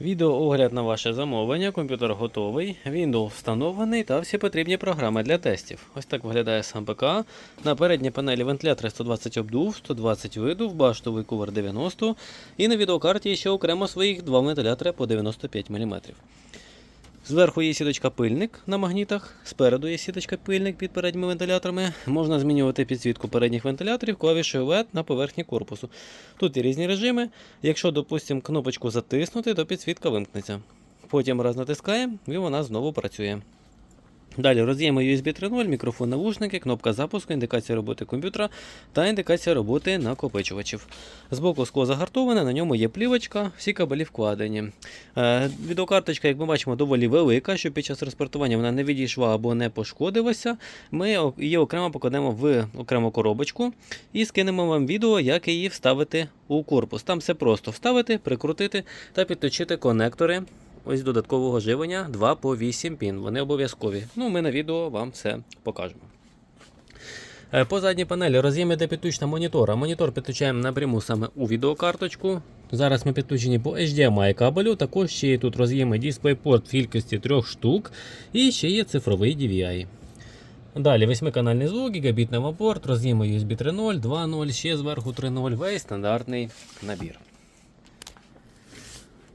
Відеоогляд на ваше замовлення. Комп'ютер готовий, Windows встановлений та всі потрібні програми для тестів. Ось так виглядає сам ПК. На передній панелі вентилятори 120 обдув, 120 видув, баштовий кувер 90 і на відеокарті ще окремо своїх два вентилятори по 95 мм. Зверху є сіточка пильник на магнітах, спереду є сіточка пильник під передніми вентиляторами. Можна змінювати підсвітку передніх вентиляторів клавішею LED на поверхні корпусу. Тут є різні режими. Якщо, допустимо, кнопочку затиснути, то підсвітка вимкнеться. Потім раз натискаємо і вона знову працює. Далі роз'єми USB 3.0, мікрофон навушники, кнопка запуску, індикація роботи комп'ютера та індикація роботи накопичувачів. Збоку скло загартоване, на ньому є плівочка, всі кабелі вкладені. Е, відеокарточка, як ми бачимо, доволі велика, щоб під час розпортування вона не відійшла або не пошкодилася. Ми її окремо покладемо в окрему коробочку і скинемо вам відео, як її вставити у корпус. Там все просто вставити, прикрутити та підточити конектори. Ось додаткового живлення 2 по 8 пін. Вони обов'язкові. Ну, ми на відео вам все покажемо. Е, По задній панелі роз'єми для підключення монітора. Монітор підключаємо напряму саме у відеокарточку. Зараз ми підключені по HDMI кабелю. Також ще є тут роз'єми DisplayPort в кількості 3 штук. І ще є цифровий DVI. Далі восьмиканальний звук, гігабітний апорт, роз'єми USB 3.0, 2.0, ще зверху 3.0, весь стандартний набір.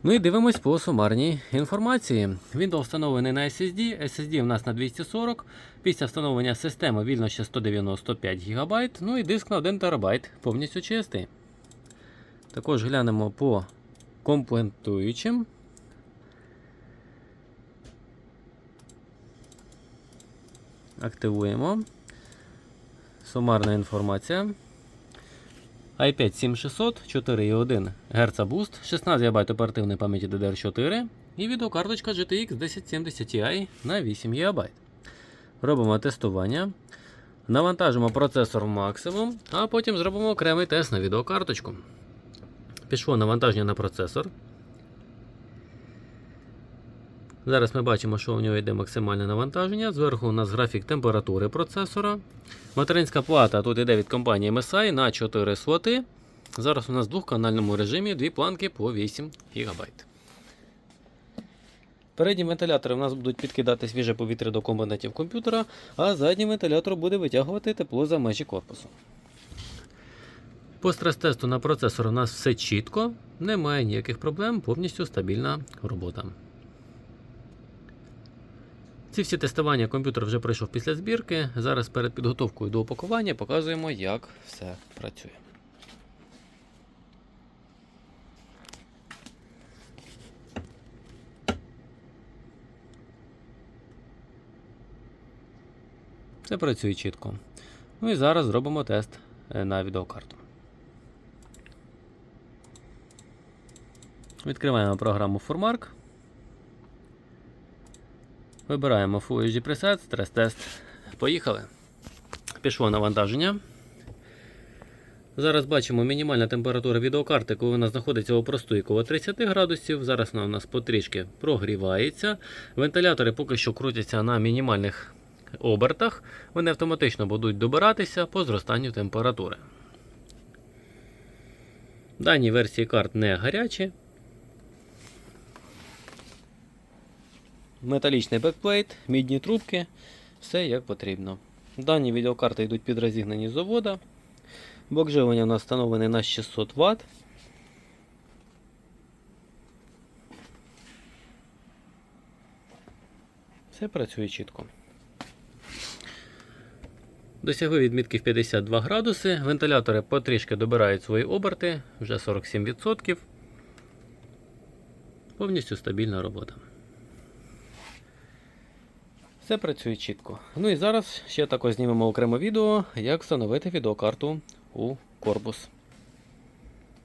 Ну і дивимось по сумарній інформації. Windows встановлений на SSD. SSD у нас на 240. Після встановлення системи вільно ще 195 ГБ. Ну і диск на 1 ТБ повністю чистий. Також глянемо по комплектуючим. Активуємо. Сумарна інформація i5 7600 4,1 Гц Boost, 16 ГБ оперативної пам'яті DDR4 і відеокарточка GTX 1070 Ti на 8 ГБ. Робимо тестування. Навантажимо процесор в максимум, а потім зробимо окремий тест на відеокарточку. Пішло навантаження на процесор. Зараз ми бачимо, що у нього йде максимальне навантаження. Зверху у нас графік температури процесора. Материнська плата тут йде від компанії MSI на 4 слоти. Зараз у нас в двохканальному режимі дві планки по 8 ГБ. Передні вентилятори у нас будуть підкидати свіже повітря до компонентів комп'ютера, а задній вентилятор буде витягувати тепло за межі корпусу. По стрес-тесту на процесор у нас все чітко, немає ніяких проблем, повністю стабільна робота. Ці всі тестування комп'ютер вже пройшов після збірки. Зараз перед підготовкою до упакування показуємо, як все працює. Все працює чітко. Ну і зараз зробимо тест е, на відеокарту. Відкриваємо програму Formark. Вибираємо HD Preset, стрес-тест. Поїхали. Пішло навантаження. Зараз бачимо мінімальна температура відеокарти, коли вона знаходиться у простойку 30 градусів. Зараз вона у нас потрішки прогрівається. Вентилятори поки що крутяться на мінімальних обертах. Вони автоматично будуть добиратися по зростанню температури. Дані версії карт не гарячі. Металічний бекплейт, мідні трубки, все як потрібно. Дані відеокарти йдуть під розігнані з завода. Блок живлення у нас встановлений на 600 Вт. Все працює чітко. Досягли відмітки в 52 градуси. Вентилятори потрішки добирають свої оберти, вже 47%. Повністю стабільна робота. Все працює чітко. Ну і зараз ще також знімемо окреме відео, як встановити відеокарту у корпус.